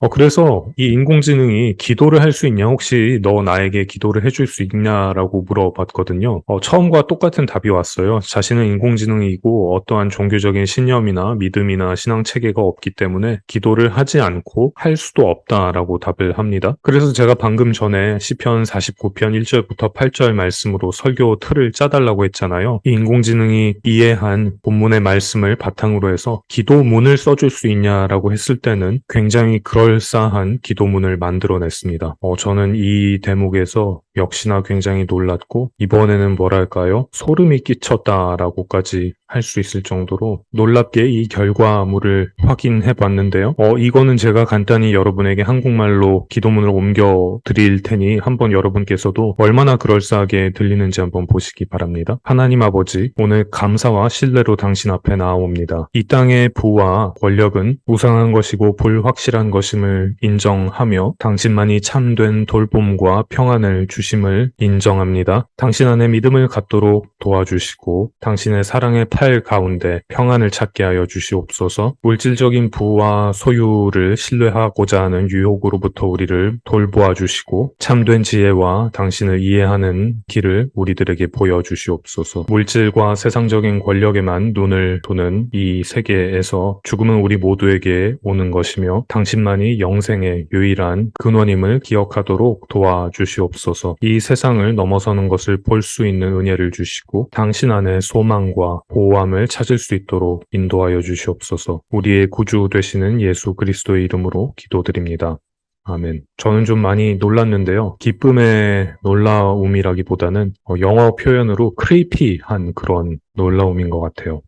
어, 그래서 이 인공지능이 기도를 할 수 있냐, 혹시 너 나에게 기도를 해줄 수 있냐라고 물어봤거든요. 어, 처음과 똑같은 답이 왔어요. 자신은 인공지능이고 어떠한 종교적인 신념이나 믿음이나 신앙 체계가 없기 때문에 기도를 하지 않고 할 수도 없다라고 답을 합니다. 그래서 제가 방금 전에 시편 49편 1절부터 8절 말씀으로 설교 틀을 짜달라고 했잖아요. 이 인공지능이 이해한 본문의 말씀을 바탕으로 해서 기도문을 써줄 수 있냐라고 했을 때는 굉장히 그럴 싸한 기도문을 만들어냈습니다. 어, 저는 이 대목에서 역시나 굉장히 놀랐고 이번에는 뭐랄까요? 소름이 끼쳤다라고까지 할 수 있을 정도로 놀랍게 이 결과물을 확인해 봤는데요. 어, 이거는 제가 간단히 여러분에게 한국말로 기도문을 옮겨 드릴 테니 한번 여러분께서도 얼마나 그럴싸하게 들리는지 한번 보시기 바랍니다. 하나님 아버지, 오늘 감사와 신뢰로 당신 앞에 나아옵니다. 이 땅의 부와 권력은 무상한 것이고 불확실한 것 임을 인정하며 당신만이 참된 돌봄과 평안을 주심을 인정합니다. 당신 안에 믿음을 갖도록 도와주시고 당신의 사랑의 팔 가운데 평안을 찾게 하여 주시옵소서. 물질적인 부와 소유를 신뢰하고자 하는 유혹으로부터 우리를 돌보아 주시고 참된 지혜와 당신을 이해하는 길을 우리들에게 보여 주시옵소서. 물질과 세상적인 권력에만 눈을 두는 이 세계에서 죽음은 우리 모두에게 오는 것이며 당신만이 영생의 유일한 근원임을 기억하도록 도와주시옵소서. 이 세상을 넘어서는 것을 볼 수 있는 은혜를 주시고 당신 안에 소망과 보호함을 찾을 수 있도록 인도하여 주시옵소서. 우리의 구주 되시는 예수 그리스도의 이름으로 기도드립니다. 아멘. 저는 좀 많이 놀랐는데요. 기쁨의 놀라움이라기보다는 어, 영어 표현으로 크리피한 그런 놀라움인 것 같아요.